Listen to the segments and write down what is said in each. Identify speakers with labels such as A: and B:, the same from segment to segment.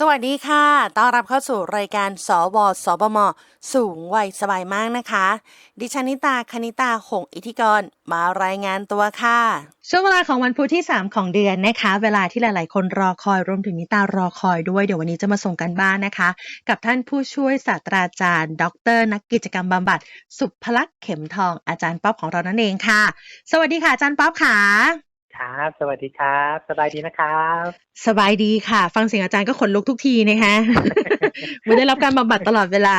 A: สวัสดีค่ะ ต้อนรับเข้าสู่รายการสวสบม สูงวัยสบายมากนะคะ ดิฉันนิตาคณิตา หงอิทธิกร มารายงานตัวค่ะ ช่วงเวลาของวันพุธที่ 3 ของเดือนนะคะ เวลาที่หลาย ๆ คนรอคอย รวมถึงนิตารอคอยด้วย เดี๋ยววันนี้จะมาส่งกันบ้านนะคะ กับท่านผู้ช่วยศาสตราจารย์ ดร นักกิจกรรมบำบัด สุภลักษ์เข็มทอง อาจารย์ป๊อปของเรานั่นเองค่ะ สวัสดีค่ะอาจารย์ป๊อปค่ะ
B: ครับ สวัสดีครับ สบายดีนะครับ
A: สบายดีค่ะ ฟังเสียงอาจารย์ก็ขนลุกทุกทีนะคะไม่ได้รับการบำบัดตลอดเวลา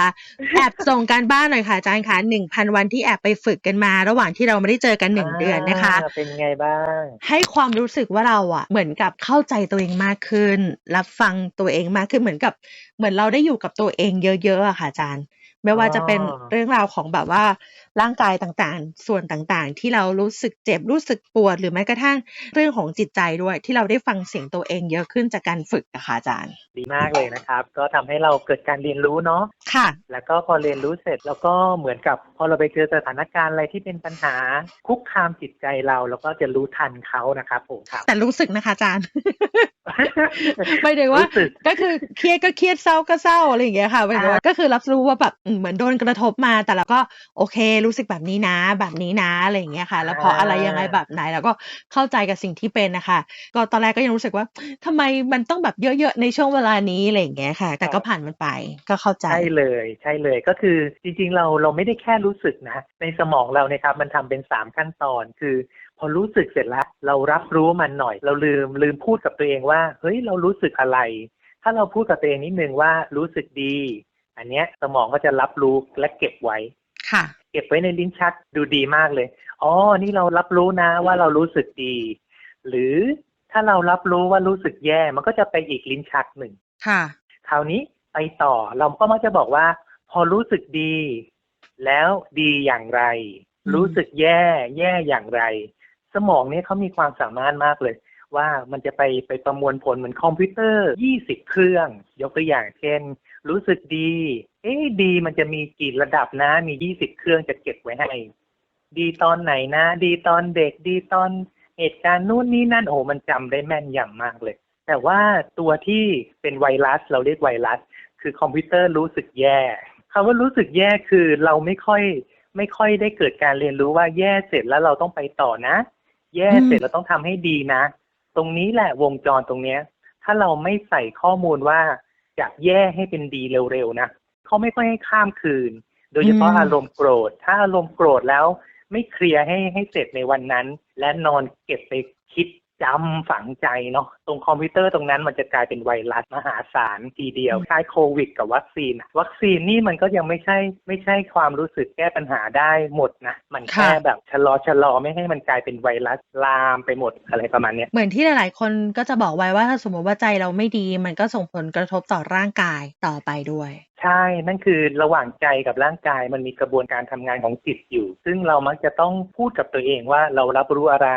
A: แอบส่งการบ้านหน่อยค่ะอาจารย์คะหนึ่งพันวันที่แอบไปฝึกกันมา ระหว่างที่เราไม่ได้เจอกันหนึ่งเดือนนะคะ
B: อ่าเป็นไงบ้าง
A: ให้ความรู้สึกว่าเราอะเหมือนกับเข้าใจตัวเองมากขึ้น รับฟังตัวเองมากขึ้นเหมือนกับ เหมือนเราได้อยู่กับตัวเองเยอะๆอะค่ะอาจารย์ ไม่ว่าจะเป็น
B: อ๋อ
A: เรื่องราวของแบบว่าร่างกายต่างๆ ส่วนต่างๆ ที่เรารู้สึกเจ็บรู้สึกปวด หรือแม้กระทั่งเรื่องของจิตใจด้วย ที่เราได้ฟังเสียงตัวเองเยอะขึ้นจากการฝึกอะค่ะอาจารย์
B: ดีมากเลยนะครับ ก็ทำให้เราเกิดการเรียนรู้เนาะ
A: ค่ะ
B: แล้วก็พอเรียนรู้เสร็จแล้วก็เหมือนกับพอเราไปเจอสถานการณ์อะไรที่เป็นปัญหาคุกคามจิตใจเราแล้วก็จะรู้ทันเขานะครับผมครับ
A: แต่รู้สึกนะคะอาจารย์ไม่ได้ว่า
B: รู้สึก
A: ก็คือเครียดก็เครียดเศร้าก็เศร้าอะไรอย่างเงี้ยค่ะหมายถึงว่าก็คือรับรู้ว่าแบบอืมเหมือนโดนกระทบมาแต่เราก็โอเครู้สึกแบบนี้นะ แบบนี้นะอะไรอย่างเงี้ยค่ะ แล้วพออะไรยังไงแบบไหนแล้วก็เข้าใจกับสิ่งที่เป็นนะคะ ก็ตอนแรกก็ยังรู้สึกว่าทำไมมันต้องแบบเยอะๆในช่วงเวลานี้อะไรอย่างเงี้ยค่ะ แต่ก็ผ่านมันไปก็เข้าใจ
B: ใช่เลยใช่เลยก็คือจริงๆเราเราไม่ได้แค่รู้สึกนะ ในสมองเราเนี่ยครับมันทำเป็นสามขั้นตอนคือพอรู้สึกเสร็จแล้วเรารับรู้มันหน่อย เราลืมลืมพูดกับตัวเองว่าเฮ้ยเรารู้สึกอะไร ถ้าเราพูดกับตัวเองนิดนึงว่ารู้สึกดี อันเนี้ยสมองก็จะรับรู้และเก็บไว้
A: ค่ะ
B: เก็บไว้ในลิ้นชักดูดีมากเลย อ๋อ นี่เรารับรู้นะว่าเรารู้สึกดี หรือถ้าเรารับรู้ว่ารู้สึกแย่ มันก็จะไปอีกลิ้นชักหนึ่ง
A: ค่ะ
B: คราวนี้ไปต่อเราก็มักจะบอกว่า พอรู้สึกดี แล้วดีอย่างไร
A: อืม
B: รู้สึกแย่ แย่อย่างไร สมองเนี่ยเขามีความสามารถมากเลย ว่ามันจะไปไปประมวลผลเหมือนคอมพิวเตอร์ 20 เครื่อง ยกตัวอย่างเช่น รู้สึกดี เอ๊ะดีมันจะมีกี่ระดับนะ มี 20 เครื่องจะเก็บไว้ให้ ดีตอนไหนนะ ดีตอนเด็กดีตอนเหตุการณ์นู่นนี่นั่นโอ้โหมันจำได้แม่นยำมากเลย แต่ว่าตัวที่เป็นไวรัสเราเรียกไวรัส คือคอมพิวเตอร์รู้สึกแย่คำว่ารู้สึกแย่คือเราไม่ค่อยไม่ค่อยได้เกิดการเรียนรู้ว่าแย่เสร็จแล้วเราต้องไปต่อนะ แย่เสร็จเราต้องทำให้ดีนะ ตรงนี้แหละวงจรตรงเนี้ย ถ้าเราไม่ใส่ข้อมูลว่าจากแย่ให้เป็นดีเร็วๆนะเขาไม่ค่อยให้ข้ามคืน โดยเฉพาะ
A: อืม
B: อารมณ์โกรธ ถ้าอารมณ์โกรธแล้ว ไม่เคลียร์ให้ให้เสร็จในวันนั้น และนอนเก็บไปคิด จำฝังใจเนาะตรงคอมพิวเตอร์ตรงนั้นมันจะกลายเป็นไวรัสมหาศาลทีเดียวคล้ายโควิด กับวัคซีนอะวัคซีนนี่มันก็ยังไม่ใช่ไม่ใช่ความรู้สึกแก้ปัญหาได้หมดนะ มันแค่
A: ค่ะ
B: แบบชะลอชะลอไม่ให้มันกลายเป็นไวรัสลามไปหมดอะไรประมาณเนี้ย
A: เหมือนที่หลายๆ คนก็จะบอกไว้ว่าถ้าสมมติว่าใจเราไม่ดี มันก็ส่งผลกระทบต่อร่างกายต่อไปด้วย
B: ใช่ นั่นคือระหว่างใจกับร่างกายมันมีกระบวนการทำงานของจิตอยู่ ซึ่งเรามักจะต้องพูดกับตัวเองว่าเรารับรู้อะไร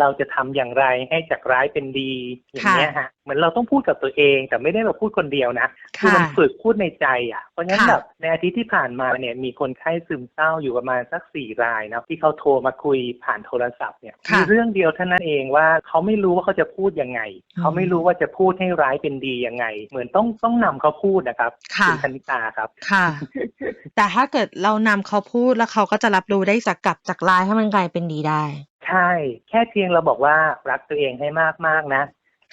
B: เราจะทำอย่างไรให้จากร้ายเป็นดีอย่างเงี้ยฮะเหมือนเราต้องพูดกับตัวเอง แต่ไม่ได้แบบพูดคนเดียวนะคือ
A: ค่ะ
B: มันฝึกพูดในใจอะ เพราะงั้น
A: ค่ะ
B: แบบในอาทิตย์ที่ผ่านมาเนี่ยมีคนไข้ซึมเศร้าอยู่ประมาณสักสี่รายนะที่เขาโทรมาคุยผ่านโทรศัพท์เนี่ย
A: ค่ะ
B: มีเรื่องเดียวเท่านั้นเองว่าเขาไม่รู้ว่าเขาจะพูดยังไง
A: อืม
B: เขาไม่รู้ว่าจะพูดให้ร้ายเป็นดียังไง เหมือนต้องต้องนำเขาพูดนะครับ
A: ค่ะ
B: ณคณิตาครับ
A: ค่ะ แต่ถ้าเกิดเรานำเขาพูดแล้วเขาก็จะรับรู้ได้จากกลับจากร้ายให้มันกลายเป็นดีได้
B: ใช่ แค่เพียงเราบอกว่ารักตัวเองให้มากมากๆนะ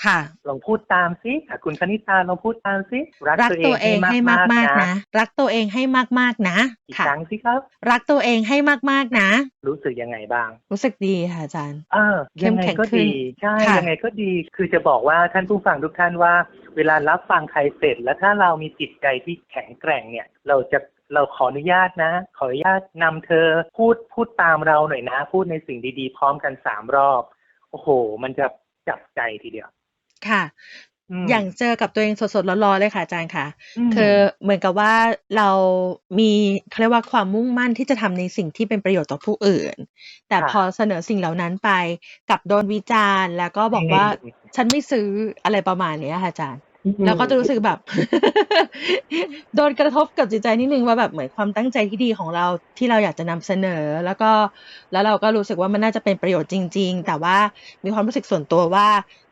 A: ค่ะ
B: ลองพูดตามสิอะคุณคณิตาลองพูดตามสิรัก
A: รัก
B: ตัวเอ
A: ตัว
B: ง
A: เองให้
B: ให้
A: มามา
B: กก
A: ๆ
B: ๆ
A: นะ
B: นะ
A: รักตัวเองให้มากๆนะ
B: อีก
A: ค่ะ
B: ครั้งสิครับ
A: รักตัวเองให้มากๆนะ
B: รู้สึกยังไงบ้าง
A: รู้สึกดีค่ะอาจารย์
B: เออ
A: เข้
B: ยั
A: ม
B: งไง
A: แข็ง
B: ก็
A: ขึ้น
B: ดีใช่
A: ค่ะ
B: ยังไงก็ดี คือจะบอกว่าท่านผู้ฟังทุกท่านว่า เวลารับฟังใครเสร็จ แล้วถ้าเรามีจิตใจที่แข็งแกร่งเนี่ย เราจะเราขออนุญาตนะ ขออนุญาตนำเธอพูดพูดตามเราหน่อยนะ พูดในสิ่งดีๆ พร้อมกันสามรอบ โอ้โห มันจะจับใจทีเดียว
A: ค่ะ
B: ม
A: อย่างเจอกับตัวเองสด ๆ ร้อน ๆ เลยค่ะอาจารย์ค่ะ
B: ม
A: คือเหมือนกับว่าเรามีเขาเรียกว่า ความมุ่งมั่นที่จะทำในสิ่งที่เป็นประโยชน์ต่อผู้อื่น แต่
B: ค่ะ
A: พอเสนอสิ่งเหล่านั้นไปกลับโดนวิจารณ์ แล้วก็บอกว่า
B: อืม
A: ฉันไม่ซื้อ อะไรประมาณเนี้ยค่ะอาจารย์ แล้วก็จะรู้สึกแบบ โดนกระทบกับจิตใจนิดนึงว่าแบบเหมือนความตั้งใจที่ดีของเราที่เราอยากจะนำเสนอ แล้วก็แล้วเราก็รู้สึกว่ามันน่าจะเป็นประโยชน์จริง ๆ แต่ว่ามีความรู้สึกส่วนตัวว่า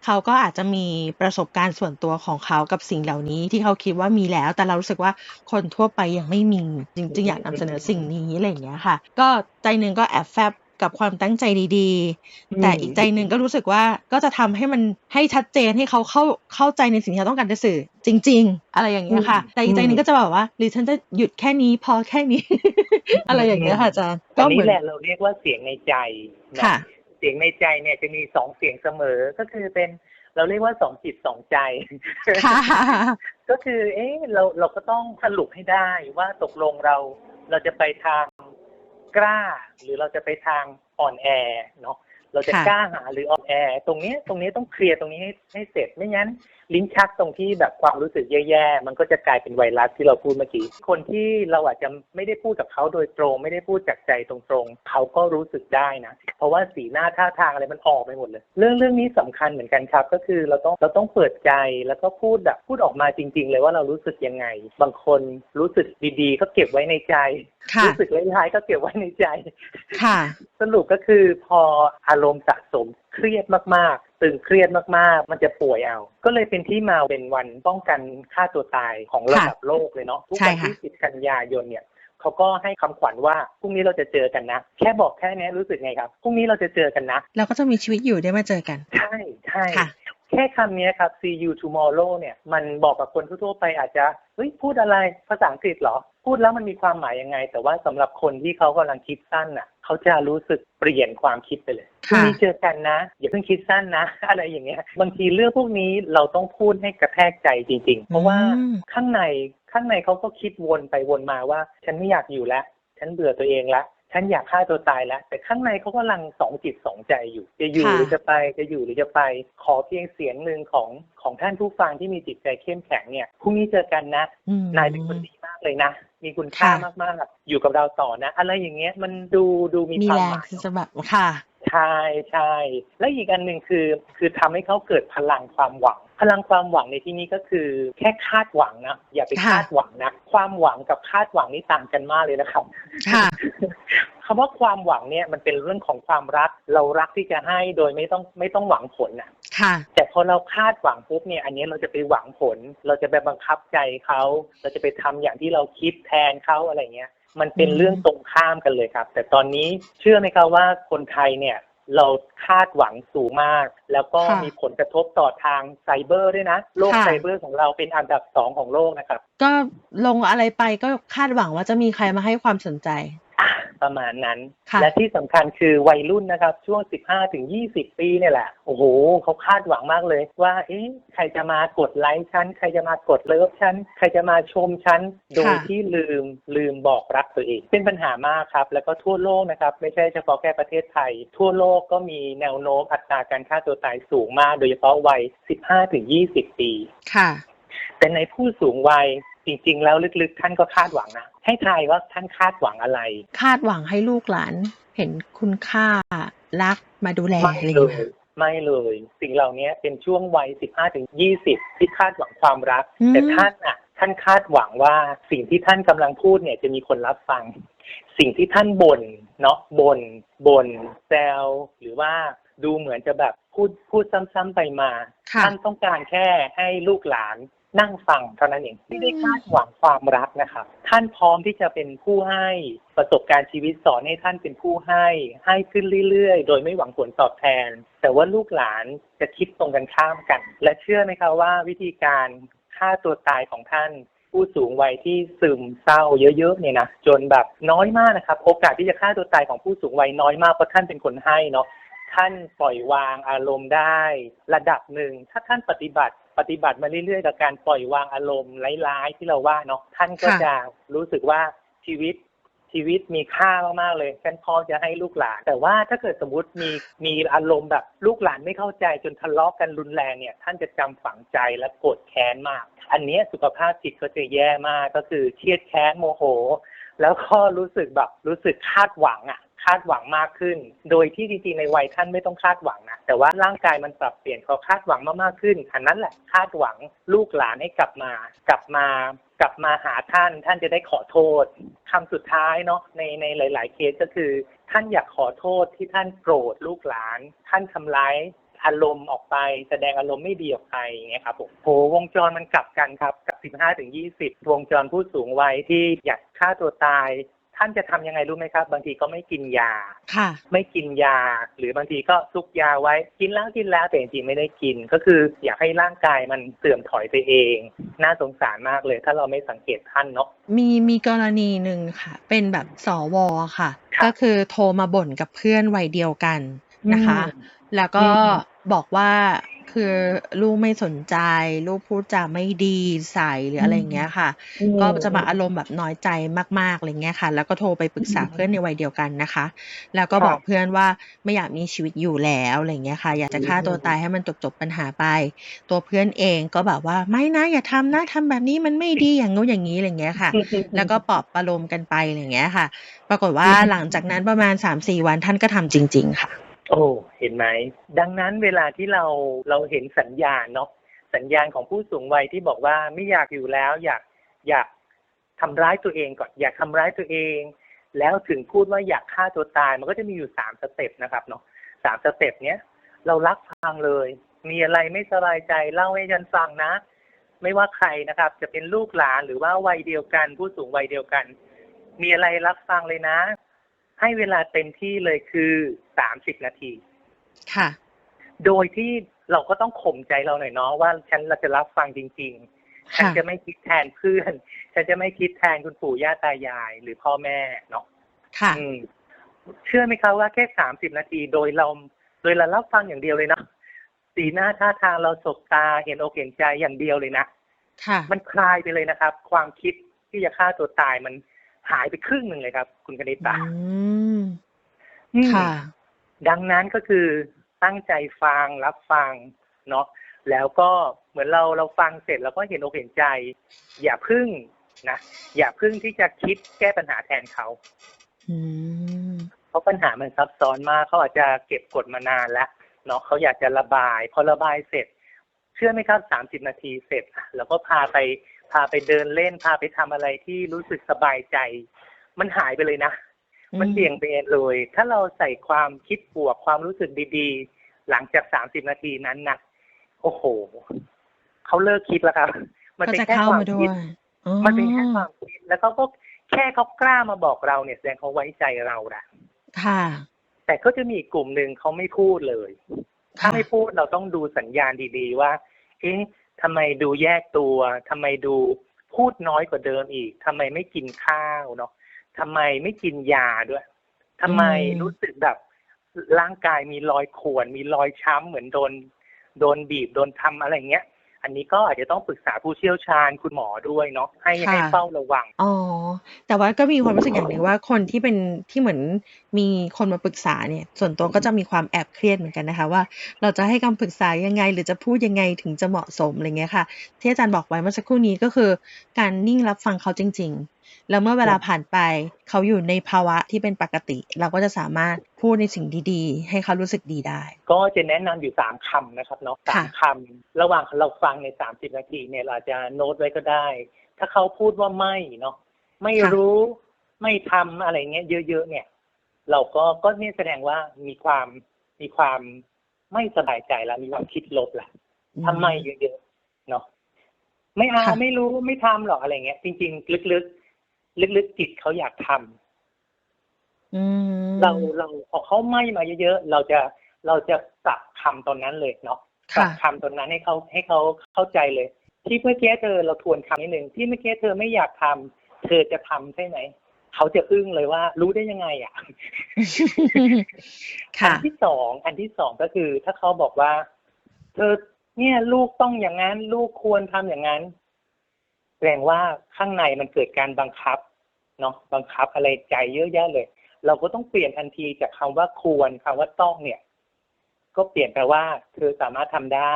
A: เขาก็อาจจะมีประสบการณ์ส่วนตัวของเขากับสิ่งเหล่านี้ที่เขาคิดว่ามีแล้ว แต่เรารู้สึกว่าคนทั่วไปยังไม่มีจริงๆอยากนำเสนอสิ่งนี้อะไรอย่างเงี้ยค่ะ ก็ใจหนึ่งก็แอบแฟบ กับความตั้งใจดีๆ แต่อีกใจหนึ่งก็รู้สึกว่าก็จะทำให้มันให้ชัดเจนให้เขาเข้าเข้าใจในสิ่งที่เราต้องการจะสื่อจริง ๆ อะไรอย่างเงี้ยค่ะ แต่อีกใจหนึ่งก็จะแบบว่า หรือฉันจะหยุดแค่นี้พอแค่นี้ อะไรอย่างเงี้ยค่ะอาจารย์
B: อัน
A: เห
B: นี้
A: มือน
B: แหละเราเรียกว่าเสียงในใจนะ
A: ค่ะ
B: เสียงในใจเนี่ยจะมีสองเสียงเสมอก็คือเป็นเราเรียกว่าสองจิตสองใจ
A: ค่ะ
B: ก็คือ เอ๊ะเราเราก็ต้องสรุปให้ได้ว่าตกลงเราเราจะไปทาง กล้า หรือเราจะไปทางอ่อนแอเนาะเราจะ
A: ค่ะ
B: กล้าหาหรืออ่อนแอ ตรงเนี้ยตรงนี้ต้องเคลียร์ตรงนี้ให้ให้เสร็จไม่งั้น ลิ้นชักตรงที่แบบความรู้สึกแย่ๆ มันก็จะกลายเป็นไวรัสที่เราพูดเมื่อกี้ คนที่เราอาจจะไม่ได้พูดกับเขาโดยตรง ไม่ได้พูดจากใจตรงๆ เขาก็รู้สึกได้นะ เพราะว่าสีหน้าท่าทางอะไรมันออกไปหมดเลย เรื่องเรื่องนี้สำคัญเหมือนกันครับ ก็คือเราต้องเราต้องเปิดใจแล้วก็พูดแบบพูดออกมาจริง ๆ เลยว่าเรารู้สึกยังไง บางคนรู้สึกดีๆ ก็เก็บไว้ในใจ
A: ค่ะ
B: รู้สึกร้ายๆ ก็เก็บไว้ในใจ
A: ค่ะ
B: สรุปก็คือพออารมณ์สะสมเครียดมากๆ ตึงเครียดมากๆ มันจะป่วยเอา ก็เลยเป็นที่มาเป็นวันป้องกันฆ่าตัวตายของระดับโลกเลยเนาะทุก
A: ใช่
B: วัน
A: ค่ะ
B: ที่ 10 กันยายนเนี่ยเขาก็ให้คำขวัญว่าพรุ่งนี้เราจะเจอกันนะ แค่บอกแค่นี้รู้สึกไงครับพรุ่งนี้เราจะเจอกันนะ
A: เราก็จะมีชีวิตอยู่ได้มาเจอกัน
B: ใช่ใช่
A: ค่ะ
B: แค่คำนี้ครับ see you tomorrow เนี่ย มันบอกกับคนทั่วๆไปอาจจะ เฮ้ย พูดอะไรภาษาอังกฤษเหรอ พูดแล้วมันมีความหมายยังไง แต่ว่าสำหรับคนที่เขากำลังคิดสั้นน่ะเขาจะรู้สึกเปลี่ยนความคิดไปเลยพรุ่ง
A: ค่ะ
B: นี้เจอกันนะ อย่าเพิ่งคิดสั้นนะ อะไรอย่างเงี้ย บางทีเรื่องพวกนี้เราต้องพูดให้กระแทกใจจริง ๆ เพราะว่า
A: อืม
B: ข้างในข้างในเขาก็คิดวนไปวนมาว่า ฉันไม่อยากอยู่แล้ว ฉันเบื่อตัวเองละฉันอยากฆ่าตัวตายแล้ว แต่ข้างในเขากำลังสองจิตสองใจอยู่ จะอยู่
A: ค่ะ
B: หรือจะไปจะอยู่หรือจะไป ขอเพียงเสียงหนึ่งของของท่านผู้ฟังที่มีจิตใจเข้มแข็งเนี่ยพรุ่งนี้เจอกันนะ
A: อืม
B: นายเป็นคนดีมาก เลยนะ มีคุณค่า
A: ค่ะ
B: มากๆ อยู่กับเราต่อนะ อะไรอย่างเงี้ย มันดูดูมี
A: มี
B: ความ
A: แร
B: ห
A: ง
B: มาย
A: ที่จะแบบค่ะ
B: ใช่ใช่ และอีกอันหนึ่งคือ คือทำให้เขาเกิดพลังความหวัง พลังความหวังในที่นี้ก็คือแค่คาดหวังนะอย่าไป
A: ค่ะ
B: คาดหวังนะความหวังกับคาดหวังนี่ต่างกันมากเลยนะครับ
A: ค่ะ
B: คำว่าความหวังเนี่ยมันเป็นเรื่องของความรัก เรารักที่จะให้โดยไม่ต้องไม่ต้องหวังผลนะ
A: ค่ะ
B: แต่พอเราคาดหวังปุ๊บเนี่ย อันนี้เราจะไปหวังผล เราจะไปบังคับใจเขาเราจะไปทำอย่างที่เราคิดแทนเขาอะไรเงี้ย มันเป็น
A: อืม
B: เรื่องตรงข้ามกันเลยครับ แต่ตอนนี้เชื่อไหมครับว่าคนไทยเนี่ยเราคาดหวังสูงมาก แล้วก็
A: ค่ะ
B: มีผลกระทบต่อทางไซเบอร์ด้วยนะ โลก
A: ค่ะ
B: ไซเบอร์ของเราเป็นอันดับสองของโลกนะครับ
A: ก็ลงอะไรไปก็คาดหวังว่าจะมีใครมาให้ความสนใจ
B: อะประมาณนั้น
A: ค่ะ
B: และที่สำคัญคือวัยรุ่นนะครับ ช่วง 15ถึง20 ปีเนี่ยแหละ โอ้โหเขาคาดหวังมากเลย ว่า เอ๊ะใครจะมากดไลค์ฉัน ใครจะมากดเลิฟฉัน ใครจะมาชมฉัน โดยที่ลืมลืมบอกรักตัวเอง เป็นปัญหามากครับ แล้วก็ทั่วโลกนะครับ ไม่ใช่เฉพาะแค่ประเทศไทย ทั่วโลกก็มีแนวโน้มอัตราการฆ่าตัวตายสูงมาก โดยเฉพาะวัย 15ถึง20 ปี
A: ค่ะ
B: แต่ในผู้สูงวัยจริง ๆ แล้วลึกๆ ท่านก็คาดหวังนะ ให้ทายว่าท่านคาดหวังอะไร
A: คาดหวังให้ลูกหลานเห็นคุณค่ารักมาดูแล
B: ไม่
A: อะไรอย่าง
B: เล
A: เงี้
B: ย
A: ย
B: ไม่เลย สิ่งเหล่านี้เป็นช่วงวัย 15ถึง20 ที่คาดหวังความรัก
A: อืม
B: แต่ท่านอะ ท่านคาดหวังว่าสิ่งที่ท่านกำลังพูดเนี่ยจะมีคนรับฟัง สิ่งที่ท่านบ่นเนาะบ่นบ่นแซวหรือว่าดูเหมือนจะแบบพูดพูดซ้ำๆไปมา
A: ค่ะ
B: ท่านต้องการแค่ให้ลูกหลานนั่งฟังเท่านั้นเองไม่ได้คาดหวังความรักนะครับ ท่านพร้อมที่จะเป็นผู้ให้ประสบการณ์ชีวิตสอนให้ท่านเป็นผู้ให้ ให้ขึ้นเรื่อยๆ โดยไม่หวังผลตอบแทน แต่ว่าลูกหลานจะคิดตรงกันข้ามกัน และเชื่อไหมคะว่าวิธีการ ฆ่าตัวตายของท่าน ผู้สูงวัยที่ซึมเศร้าเยอะๆเนี่ยนะจนแบบน้อยมากนะครับ โอกาสที่จะฆ่าตัวตายของผู้สูงวัยน้อยมากเพราะท่านเป็นคนให้เนาะท่านปล่อยวางอารมณ์ได้ ระดับหนึ่งถ้าท่านปฏิบัติปฏิบัติมาเรื่อยๆกับการปล่อยวางอารมณ์ร้ายๆที่เราว่าเนาะท่านก็
A: ค่ะ
B: จะรู้สึกว่าชีวิต ชีวิตมีค่ามากๆเลยฉันพร้อมจะให้ลูกหลาน แต่ว่าถ้าเกิดสมมติมีมีอารมณ์แบบลูกหลานไม่เข้าใจจนทะเลาะกันรุนแรงเนี่ย ท่านจะจำฝังใจและโกรธแค้นมาก อันนี้สุขภาพจิตก็จะแย่มากก็คือเครียดแค้นโมโห แล้วก็รู้สึกแบบรู้สึกคาดหวังอะคคาดหวังมากขึ้น โดยที่จริงๆในวัยท่านไม่ต้องคาดหวังนะ แต่ว่าร่างกายมันปรับเปลี่ยนพอคาดหวังมากๆขึ้น อันนั้นแหละคาดหวังลูกหลานให้กลับมา กลับมา กลับมาหาท่านท่านจะได้ขอโทษคำสุดท้ายเนาะในในหลาย ๆ เคสก็คือ ท่านอยากขอโทษที่ท่านโกรธลูกหลาน ท่านทำร้ายอารมณ์ออกไป แสดงอารมณ์ไม่ดีออกไปอย่างเงี้ยครับผมโหวงจรมันกลับกันครับกับ 15ถึง20 วงจรผู้สูงวัยที่อยากฆ่าตัวตาย ท่านจะทำยังไงรู้ไหมครับ บางทีก็ไม่กินยา
A: ค่ะ
B: ไม่กินยา หรือบางทีก็ซุกยาไว้กินแล้วกินแล้วแต่จริงๆไม่ได้กิน ก็คืออยากให้ร่างกายมันเสื่อมถอยไปเอง น่าสงสารมากเลย ถ้าเราไม่สังเกตท่านเนาะ
A: มีมีกรณีหนึ่งค่ะ เป็นแบบสวค่ะ
B: ครับ
A: ก็คือโทรมาบ่นกับเพื่อนวัยเดียวกันนะคะ
B: อืม
A: แล้วก็
B: อืม
A: บอกว่า คือลูกไม่สนใจ ลูกพูดจาไม่ดีใส่หรืออะไรอย่างเงี้ยค่ะ ก็จะมาอารมณ์แบบน้อยใจมากๆอะไรเงี้ยค่ะ แล้วก็โทรไปปรึกษาเพื่อนในวัยเดียวกันนะคะ แล้วก็บอกเพื่อนว่าไม่อยากมีชีวิตอยู่แล้วอะไรเงี้ยค่ะ อยากจะฆ่าตัวตายให้มันจบๆปัญหาไป ตัวเพื่อนเองก็แบบว่าไม่นะอย่าทำนะทำแบบนี้มันไม่ดีอย่างงู้นอย่างนี้อะไรเงี้ยค่ะ แล้วก็ปลอบประโลมกันไปอะไรเงี้ยค่ะ ปรากฏว่า
B: อืม
A: หลังจากนั้นประมาณสามสี่วันท่านก็ทำจริง ๆ ค่ะ
B: โอ้เห็นไหม ดังนั้นเวลาที่เราเราเห็นสัญญาณเนาะสัญญาณของผู้สูงวัยที่บอกว่าไม่อยากอยู่แล้วอยากอยากทำร้ายตัวเองก่อนอยากทำร้ายตัวเอง แล้วถึงพูดว่าอยากฆ่าตัวตาย มันก็จะมีอยู่สามสเต็ปนะครับเนาะสามสเต็ปเนี้ยเรารับฟังเลย มีอะไรไม่สบายใจเล่าให้ฉันฟังนะ ไม่ว่าใครนะครับ จะเป็นลูกหลานหรือว่าวัยเดียวกัน ผู้สูงวัยเดียวกัน มีอะไรรับฟังเลยนะ ให้เวลาเต็มที่เลยคือสามสิบนาที
A: ค่ะ
B: โดยที่เราก็ต้องข่มใจเราหน่อยเนาะว่าฉันเราจะรับฟังจริง ๆ ฉัน
A: ค่ะ
B: จะไม่คิดแทนเพื่อน ฉันจะไม่คิดแทนคุณปู่ย่าตายายหรือพ่อแม่เนาะ
A: ค่ะ
B: อืมเชื่อไหมครับว่าแค่สามสิบนาทีโดยเราโดยเรารับฟังอย่างเดียวเลยเนาะสีหน้าท่าทางเราสบตาเห็นอกเห็นใจอย่างเดียวเลยนะ
A: ค่ะ
B: มันคลายไปเลยนะครับ ความคิดที่จะฆ่าตัวตายมัน หายไปครึ่งหนึ่งเลยครับ คุณกนิษ
A: อื
B: ตามอืม
A: ค่ะ
B: ดังนั้นก็คือตั้งใจฟังรับฟังเนาะแล้วก็เหมือนเราเราฟังเสร็จแล้วก็เห็นอกเห็นใจ อย่าพึ่งนะอย่าพึ่งที่จะคิดแก้ปัญหาแทนเขา
A: อืม
B: เพราะปัญหามันซับซ้อนมากเขาอาจจะเก็บกดมานานแล้วเนาะเขาอยากจะระบาย พอระบายเสร็จ เชื่อไหมครับสามสิบนาทีเสร็จอะแล้วก็พาไป พาไปเดินเล่นพาไปทำอะไรที่รู้สึกสบายใจ มันหายไปเลยนะ มันเบี่ยงเบนเลย ถ้าเราใส่ความคิดบวกความรู้สึกดีๆ หลังจากสามสิบนาทีนั้นนะโอ้โหเขาเลิกคิดแล้วครับ มัน
A: ก็
B: เป็น
A: จะ
B: แค่
A: เข้า
B: ความ
A: มาด้ว
B: คิ
A: ย
B: ด
A: อ๋อ
B: มันเป็นแค่ความคิด แล้วเขาก็แค่เขากล้ามาบอกเราเนี่ยแสดงเขาไว้ใจเราละ
A: ค่ะ
B: แต่ก็จะมีอีกกลุ่มหนึ่งเขาไม่พูดเลย ถ้า
A: ค่ะ
B: ไม่พูดเราต้องดูสัญญาณดีๆว่า เอ๊ะ ทำไมดูแยกตัวทำไมดูพูดน้อยกว่าเดิมอีกทำไมไม่กินข้าวเนาะทำไมไม่กินยาด้วยทำไมรู้สึกแบบร่างกายมีรอยข่วนมีรอยช้ำเหมือนโดน โดนบีบโดนทำอะไรเงี้ย อันนี้ก็อาจจะต้องปรึกษาผู้เชี่ยวชาญคุณหมอด้วยเนาะให้ให้เฝ้าระวัง
A: อ๋อแต่ว่าก็มีความรู้สึกอย่างหนึ่งว่าคนที่เป็นที่เหมือนมีคนมาปรึกษาเนี่ย ส่วนตัวก็จะมีความแอบเครียดเหมือนกันนะคะว่า เราจะให้คำปรึกษายังไง หรือจะพูดยังไงถึงจะเหมาะสมอะไรเงี้ยค่ะ ที่อาจารย์บอกไว้เมื่อสักครู่นี้ก็คือ การนิ่งรับฟังเขาจริง ๆ แล้วเมื่อเวลาผ่านไป เขาอยู่ในภาวะที่เป็นปกติ เราก็จะสามารถพูดในสิ่งดีๆ ให้เขารู้สึกดีได้
B: ก็จะแนะนำอยู่สามคำนะครับเนาะสา
A: ค่ะ
B: มคำระหว่างเราฟังในสามสิบนาทีเนี่ยเราอาจจะโน้ตไว้ก็ได้ ถ้าเขาพูดว่าไม่เนาะไม่รู้ไม่ทำอะไรเงี้ยเยอะ ๆ เนี่ย เราก็ก็เนี่ยแสดงว่ามีความมีความไม่สบายใจแล้วมีความคิดลบละทำไมเยอะๆเนาะไม่เอา
A: ค่ะ
B: ไม่รู้ไม่ทำหรอกอะไรเงี้ย จริง ๆ ลึกๆ ลึกๆจิตเขาอยากทำ
A: อืม
B: เราเราพอเขาไม่มาเยอะๆเราจะเราจะปรับคำตอนนั้นเลยเนาะปรั
A: ค่ะ
B: บคำตอนนั้นให้เขาให้เขาเข้าใจเลย ที่เมื่อกี้เธอเราทวนคำนิดหนึ่งที่เมื่อกี้เธอไม่อยากทำเธอจะทำใช่ไหมเขาจะอึ้งเลยว่า รู้ได้ยังไงอะอั
A: ค่ะ
B: นที่สองอันที่สองก็คือ ถ้าเขาบอกว่า เธอเนี่ยลูกต้องอย่างนั้น ลูกควรทำอย่างนั้นแสดงว่าข้างในมันเกิดการบังคับ เนาะบังคับอะไรใจเยอะแยะเลย เราก็ต้องเปลี่ยนทันทีจากคำว่าควรคำว่าต้องเนี่ย ก็เปลี่ยนไปว่าเธอสามารถทำได้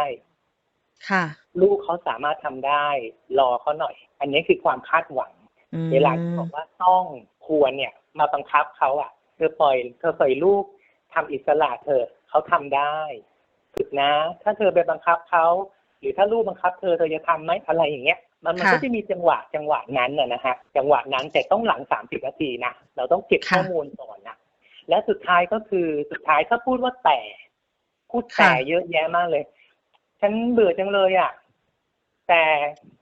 A: ค่ะ
B: ลูกเขาสามารถทำได้ รอเขาหน่อย อันนี้คือความคาดหวัง
A: อืม
B: เวลาที่บอกว่าต้องควรเนี่ย มาบังคับเขาอะธอปล่อย เธอปล่อยลูกทำอิสระเธอะเขาทำได้ฝึกนะ ถ้าเธอไปบังคับเขาหรือถ้าลูกบังคับ เธอเธอจะทำไหมอะไรอย่างเงี้ย มันมัน
A: ค่ะ
B: ก็จะมีจังหวะจังหวะนั้นนะนะฮะจังหวะนั้นแต่ต้องหลังสามสิบนาทีนะเราต้องเก็บ
A: ค่ะ
B: ข้อมูลก่อนนะและสุดท้ายก็คือสุดท้ายถ้าพูดว่าแต่ พูดแต่
A: ค่ะ
B: เยอะแยะมากเลย ฉันเบื่อจังเลยอะแต่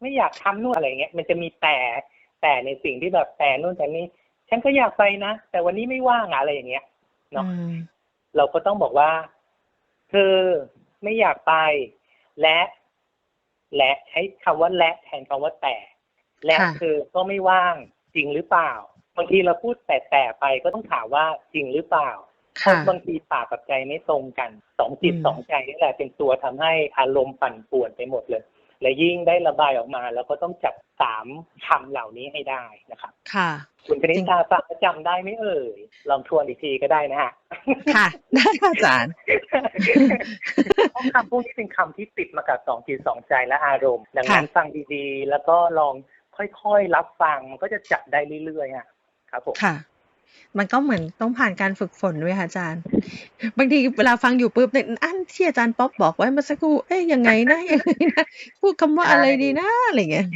B: ไม่อยากทำนู่นอะไรเงี้ยมันจะมีแต่แต่ในสิ่งที่แบบแต่นู่นแต่นี่ฉันก็อยากไปนะแต่วันนี้ไม่ว่างอะอะไรอย่างเงี้ยเนาะ
A: อืม
B: เราก็ต้องบอกว่าเธอไม่อยากไป และ และใช้คำว่าและแทนคำว่าแต่ และ
A: ค่ะ
B: เธอก็ไม่ว่างจริงหรือเปล่าบางทีเราพูดแต่แต่ไปก็ต้องถามว่าจริงหรือเปล่าเพ
A: ค่ะ
B: ราะบางทีปากกับใจไม่ตรงกันสองจิต
A: อืม
B: สองใจนี่แหละเป็นตัวทำให้อารมณ์ปั่นป่วนไปหมดเลย และยิ่งได้ระบายออกมาเราก็ต้องจับสามคำเหล่านี้ให้ได้นะครับ
A: ค่ะ
B: คุณคณิตาฟังแล้วจำได้ไหมเอ่ย ลองทวนอีกทีก็ได้นะฮะ
A: ค่ะ ได้ค่ะอาจารย์
B: เพราะคำพวกนี้เป็นคำที่ติดมากับสองจิตสองใจและอารมณ์ ดังนั้น
A: ค่ะ
B: ฟังดีๆ แล้วก็ลองค่อยๆ รับฟังมันก็จะจับได้เรื่อยๆฮะครับผม
A: ค่ะ มันก็เหมือนต้องผ่านการฝึกฝนด้วยค่ะอาจารย์ บางทีเวลาฟังอยู่ปุ๊บเนี่ยอันที่อาจารย์ป๊อปบอกไว้เมื่อสักครู่เอ๊ยยังไงนะยังไงนะพูดคำว่าอะไรดีนะอะไรอย่างเงี้ย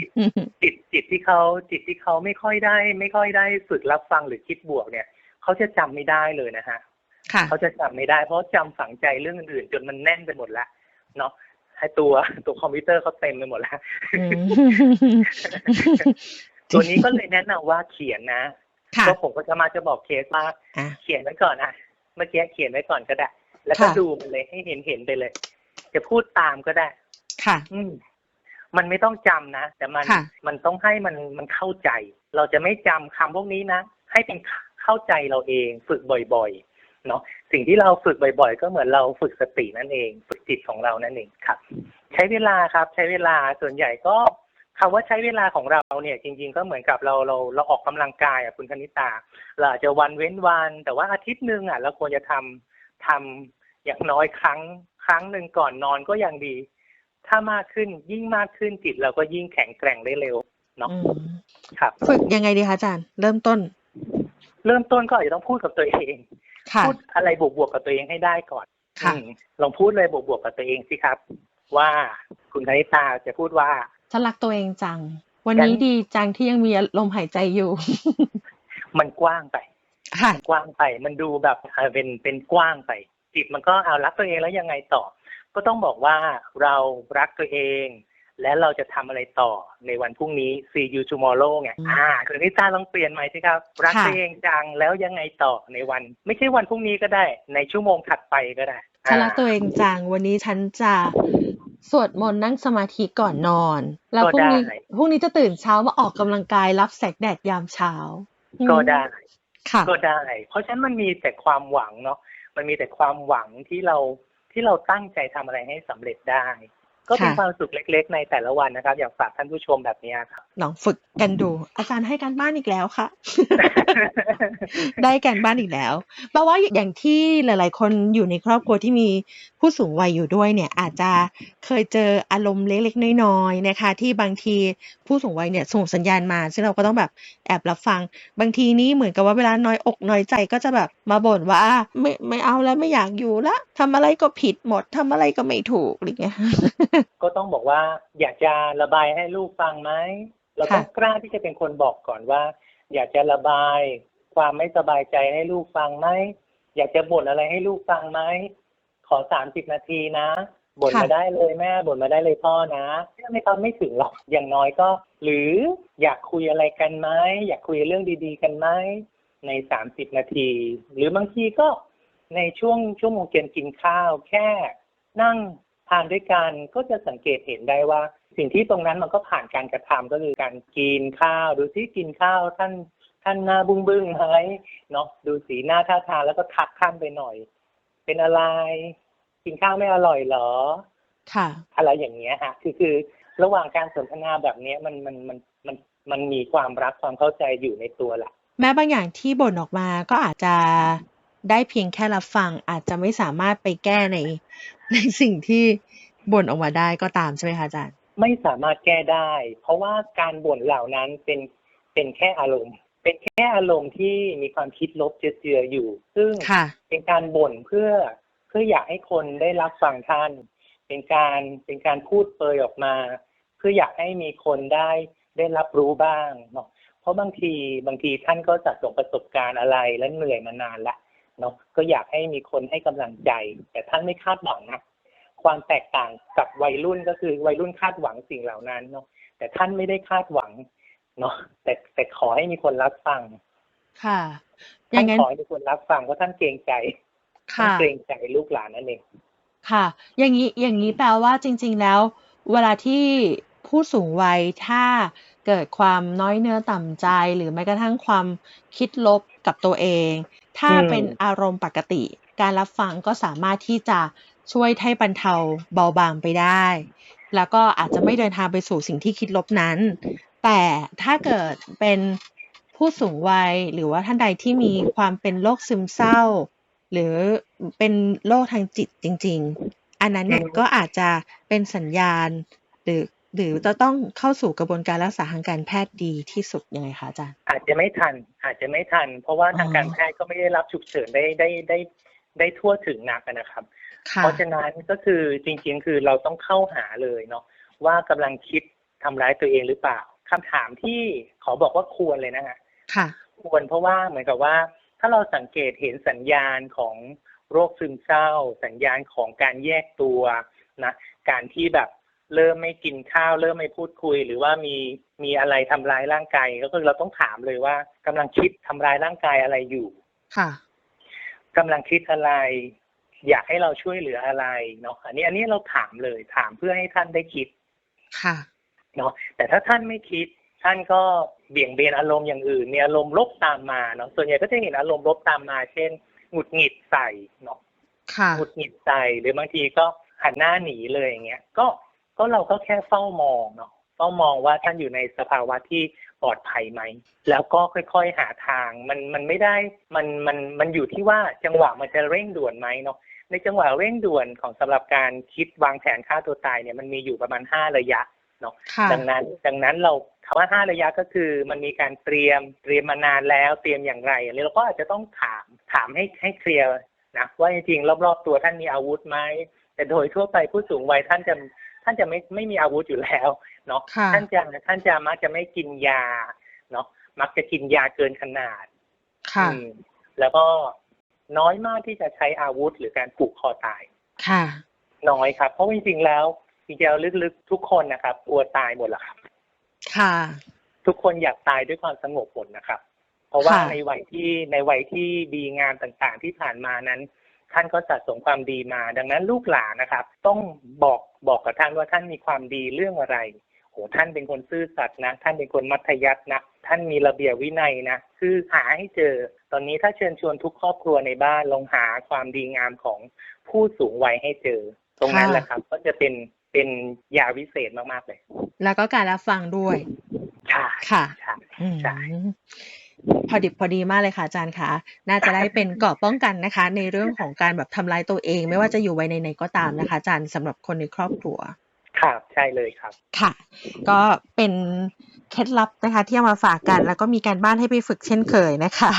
B: จิตจิตที่เขาจิตที่เขาไม่ค่อยได้ ไม่ค่อยได้ฝึกรับฟังหรือคิดบวกเนี่ยเขาจะจำไม่ได้เลยนะฮะ
A: ค่ะ
B: เขาจะจำไม่ได้ เพราะจำฝังใจเรื่องอื่นๆจนมันแน่นไปหมดแล้วเนาะให้ตัวตัวคอมพิวเตอร์เขาเต็มไปหมดแล้ว
A: อืม
B: ตัวนี้ก็เลยแนะนำว่าเขียนนะ
A: ค่ะ
B: ก็ผมก็จะมาจะบอกเคสว่า
A: อะ
B: เขียนไว้ก่อนอะเมื่อกี้เขียนไว้ก่อนก็ได้ แล้วก็
A: ค่ะ
B: ดูมันเลยให้เห็นเห็นไปเลย จะพูดตามก็ได้
A: ค่ะ
B: อืมมันไม่ต้องจำนะ แต่มัน
A: ค่ะ
B: มันต้องให้มันมันเข้าใจ เราจะไม่จำคำพวกนี้นะ ให้เป็นเข้าใจเราเอง ฝึกบ่อยๆ เนาะสิ่งที่เราฝึกบ่อยๆ ก็เหมือนเราฝึกสตินั่นเอง ฝึกจิตของเรานั่นเองครับ ใช้เวลาครับ ใช้เวลาส่วนใหญ่ก็ คำว่าใช้เวลาของเราเนี่ยจริง ๆ ก็เหมือนกับเราเราเราออกกำลังกายอะคุณคณิตาเราอาจจะวันเว้นวัน แต่ว่าอาทิตย์หนึ่งอะเราควรจะทำทำอย่างน้อยครั้งครั้งหนึ่งก่อนนอนก็ยังดี ถ้ามากขึ้นยิ่งมากขึ้นจิตเราก็ยิ่งแข็งแกร่งได้เร็วเนาะ
A: อืม
B: ครับ
A: ฝึกยังไงดีคะอาจารย์ เริ่มต้น
B: เริ่มต้นก็อาจจะต้องพูดกับตัวเอง
A: ค่ะ
B: พูดอะไรบวกๆกับตัวเองให้ได้ก่อน
A: ค่ะ
B: อืมลองพูดเลยบวกๆกับตัวเองสิครับ ว่าคุณคณิตาจะพูดว่า
A: ฉันรักตัวเองจัง วันนี้ดีจังที่ยังมีลมหายใจอยู่
B: มันกว้างไป
A: ค่ะ
B: กว้างไป มันดูแบบเออเป็นเป็นกว้างไป จิตมันก็เอารักตัวเองแล้วยังไงต่อ ก็ต้องบอกว่าเรารักตัวเอง และเราจะทำอะไรต่อในวันพรุ่งนี้ see you tomorrow ไง
A: อ่า
B: คุณนิตาลองเปลี่ยนใหม่สิครับ รักตัวเองจังแล้วยังไงต่อในวัน ไม่ใช่วันพรุ่งนี้ก็ได้ ในชั่วโมงถัดไปก็ได้
A: ฉันรักตัวเองจังวันนี้ฉันจะ สวดมนต์นั่งสมาธิก่อนนอน แล้วพรุ่งนี้
B: ก็ได้
A: พรุ่งนี้จะตื่นเช้ามาออกกำลังกายรับแสงแดดยามเช้า
B: ก็ได้
A: ค่ะ
B: ก็ได้ เพราะฉะนั้นมันมีแต่ความหวังเนาะมันมีแต่ความหวังที่เราที่เราตั้งใจทำอะไรให้สำเร็จได้ ก็เป็น
A: ค่ะ
B: ความสุขเล็ก ๆ ในแต่ละวันนะครับ อยากฝากท่านผู้ชมแบบนี้ครับ
A: ลองฝึกกันดู อาจารย์ให้การบ้านอีกแล้วค่ะ ได้การบ้านอีกแล้วแปลว่าอย่างที่หลาย ๆ คนอยู่ในครอบครัวที่มี ผู้สูงวัยอยู่ด้วยเนี่ยอาจจะเคยเจออารมณ์เล็กๆ น้อยๆนะคะ ที่บางทีผู้สูงวัยเนี่ยส่งสัญญาณมา ซึ่งเราก็ต้องแบบแอบรับฟัง บางทีนี่เหมือนกับว่าเวลาน้อยอกน้อยใจก็จะแบบมาบ่นว่าไม่ไม่เอาแล้วไม่อยากอยู่ละทำอะไรก็ผิดหมดทำอะไรก็ไม่ถูกอะไรเงี้ย
B: ก็ต้องบอกว่าอยากจะระบายให้ลูกฟังไหมเราต้อง
A: ค่ะ
B: กล้าที่จะเป็นคนบอกก่อนว่า อยากจะระบายความไม่สบายใจให้ลูกฟังไหมอยากจะบ่นอะไรให้ลูกฟังไหมข อสามสิบนาทีนะบ่น
A: ค่ะ
B: มาได้เลยแม่บ่นมาได้เลยพ่อนะไม่ต้องไม่ถึงหรอกอย่างน้อยก็ หรืออยากคุยอะไรกันไหมอยากคุยเรื่องดี ๆ กันไหมในสามสิบนาที หรือบางทีก็ในช่วงชั่วโมงเย็นกินข้าว แค่ นั่งทานด้วยกันก็จะสังเกตเห็นได้ว่า สิ่งที่ตรงนั้นมันก็ผ่านการกระทำก็คือการกินข้าว ดูที่กินข้าวท่านท่านหน้าบึ้งบึ้งๆไหมเนาะดูสีหน้าท่าทางแล้วก็ทักท่านไปหน่อย เป็นอะไร กินข้าวไม่อร่อยเหรอ
A: ค่ะ
B: อะไรอย่างเงี้ยฮะคือคือระหว่างการสนทนาแบบเนี้ยมันมันมันมันมันมีความรักความเข้าใจอยู่ในตัวแหละ
A: แม้บางอย่างที่บ่นออกมาก็อาจจะได้เพียงแค่รับฟัง อาจจะไม่สามารถไปแก้ในในสิ่งที่บ่นออกมาได้ก็ตามใช่ไหมคะอาจารย์
B: ไม่สามารถแก้ได้ เพราะว่าการบ่นเหล่านั้นเป็นเป็นแค่อารมณ์ เป็นแค่อารมณ์ที่มีความคิดลบเจือๆอยู่ ซึ่ง
A: ค่ะ
B: เป็นการบ่นเพื่อเพื่ออยากให้คนได้รับฟังท่าน เป็นการเป็นการพูดเปรยออกมา เพื่ออยากให้มีคนได้ได้รับรู้บ้างเนาะเพราะบางทีบางทีท่านก็สะสมประสบการณ์อะไรและเหนื่อยมานานละเนาะก็อยากให้มีคนให้กำลังใจ แต่ท่านไม่คาดหวังนะความแตกต่างกับวัยรุ่นก็คือวัยรุ่นคาดหวังสิ่งเหล่านั้นเนาะแต่ท่านไม่ได้คาดหวังเนาะแต่แต่ขอให้มีคนรับฟัง
A: ค่ะอ
B: ท่า
A: ย่านงนั้น
B: ขอให้มีคนรับฟังเพราะท่านเกรงใจ ท่าน
A: ค่ะ
B: เกรงใจลูกหลานนั่นเอง
A: ค่ะ อย่างนี้อย่างนี้แปลว่าจริง ๆ แล้ว เวลาที่ผู้สูงวัยถ้าเกิดความน้อยเนื้อต่ำใจ หรือแม้กระทั่งความคิดลบกับตัวเอง ถ้า
B: อืม
A: เป็นอารมณ์ปกติ การรับฟังก็สามารถที่จะช่วยให้บรรเทาเบาบางไปได้ แล้วก็อาจจะไม่เดินทางไปสู่สิ่งที่คิดลบนั้น แต่ถ้าเกิดเป็นผู้สูงวัย หรือว่าท่านใดที่มีความเป็นโรคซึมเศร้า หรือเป็นโรคทางจิตจริง ๆ อันนั้นเนี่ย
B: อืม
A: ก็อาจจะเป็นสัญญาณ หรือหรือจะต้องเข้าสู่กระบวนการรักษาทางการแพทย์ดีที่สุดยังไงคะอาจารย์
B: อาจจะไม่ทัน อาจจะไม่ทัน เพราะว่าทาง
A: อ๋อ
B: การแพทย์ก็ไม่ได้รับฉุกเฉินได้ได้ได้ได้ทั่วถึงนักอะนะครับ
A: ค่ะ
B: เพราะฉะนั้นก็คือจริงๆ คือเราต้องเข้าหาเลยเนาะว่ากำลังคิดทำร้ายตัวเองหรือเปล่าคำถามที่ขอบอกว่าควรเลยนะฮะ
A: ค่ะ
B: ควรเพราะว่าเหมือนกับว่า ถ้าเราสังเกตเห็นสัญญาณของโรคซึมเศร้า สัญญาณของการแยกตัวนะการที่แบบเริ่มไม่กินข้าว เริ่มไม่พูดคุย หรือว่ามีมีอะไรทำร้ายร่างกายก็คือเราต้องถามเลยว่ากำลังคิดทำร้ายร่างกายอะไรอยู่
A: ค่ะ
B: กำลังคิดอะไร อยากให้เราช่วยเหลืออะไรเนาะอันนี้อันนี้เราถามเลยถามเพื่อให้ท่านได้คิด
A: ค่ะ
B: เนาะแต่ถ้าท่านไม่คิด ท่านก็เบี่ยงเบนอารมณ์อย่างอื่น มีอารมณ์ลบตามมาเนาะส่วนใหญ่ก็จะเห็นอารมณ์ลบตามมา เช่นหงุดหงิดใส่เนาะ
A: ค่ะ
B: หงุดหงิดใส่หรือบางทีก็หันหน้าหนีเลยอย่างเงี้ยก็ก็เราก็แค่เฝ้ามองเนาะเฝ้ามองว่าท่านอยู่ในสภาวะที่ปลอดภัยไหม แล้วก็ค่อยๆหาทางมันมันไม่ได้มันมันมันอยู่ที่ว่าจังหวะมันจะเร่งด่วนไหมเนาะในจังหวะเร่งด่วนของสำหรับการคิดวางแผนฆ่าตัวตายเนี่ยมันมีอยู่ประมาณห้าระยะ
A: ค่ะ
B: ดังนั้นดังนั้นเราคำว่าห้าระยะก็คือ มันมีการเตรียมเตรียมมานานแล้วเตรียมอย่างไรอันนี้เราก็อาจจะต้องถามถามให้ให้เคลียร์นะว่าจริงๆรอบๆตัวท่านมีอาวุธไหมแต่โดยทั่วไปผู้สูงวัยท่านจะท่านจะไม่ไม่มีอาวุธอยู่แล้วเนาะ
A: ค่ะ
B: ท่านจะท่านจะมักจะไม่กินยาเนาะมักจะกินยาเกินขนาด
A: ค่ะ
B: อืมแล้วก็น้อยมากที่จะใช้อาวุธหรือการผูกคอตาย
A: ค่ะ
B: น้อยครับ เพราะจริงๆแล้ว จริงๆแล้วลึกๆทุกคนนะครับกลัวตายหมดแหละครับ
A: ค่ะ
B: ทุกคนอยากตายด้วยความสงบหมดนะครับ เพราะว่า
A: ค่ะ
B: ในวัยที่ในวัยที่ดีงามต่างๆ ที่ผ่านมานั้น ท่านก็สะสมความดีมา ดังนั้นลูกหลานนะครับ ต้องบอกบอกกับท่านว่าท่านมีความดีเรื่องอะไรโหท่านเป็นคนซื่อสัตย์นะ ท่านเป็นคนมัธยัสถ์นะท่านมีระเบียบวินัยนะคือหาให้เจอ ตอนนี้ถ้าเชิญชวนทุกครอบครัวในบ้านลองหาความดีงามของผู้สูงวัยให้เจอ ตรงนั้น
A: ค่ะ
B: แหละครับ ก็จะเป็น เป็นยาวิเศษมากๆเลย
A: แล้วก็การรับฟังด้วย
B: ใช่
A: ค่ะ
B: ใช่
A: อืม
B: ใช่
A: พอดิบพอดีมากเลยค่ะอาจารย์คะน่าจะได้เป็นเกราะป้องกันนะคะ ในเรื่องของการแบบทำร้ายตัวเอง ไม่ว่าจะอยู่วัยไหนๆก็ตามนะคะ อาจารย์สำหรับคนในครอบครัว
B: ครับใช่เลยครับ
A: ค่ะ ก็เป็นเคล็ดลับนะคะ ที่เอามาฝากกัน แล้วก็มีการบ้านให้ไปฝึกเช่นเคยนะคะ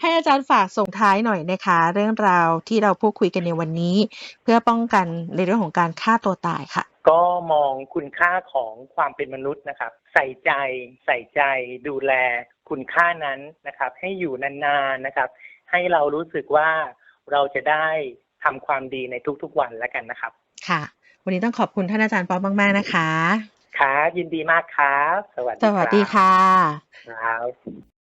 A: ให้อาจารย์ฝากส่งท้ายหน่อยนะคะ เรื่องราวที่เราพูดคุยกันในวันนี้ เพื่อป้องกันในเรื่องของการฆ่าตัวตายค่ะ
B: ก็มองคุณค่าของความเป็นมนุษย์นะครับ ใส่ใจใส่ใจดูแลคุณค่านั้นนะครับ ให้อยู่นานๆนะครับ ให้เรารู้สึกว่าเราจะได้ทำความดีในทุกๆวันแล้วกันนะครับ
A: ค่ะ วันนี้ต้องขอบคุณท่านอาจารย์ป๊อปมาก ๆ นะคะ
B: ครับยินดีมากครับ สวัสดี
A: สวัสดี
B: รับ
A: ค่ะ
B: ครับ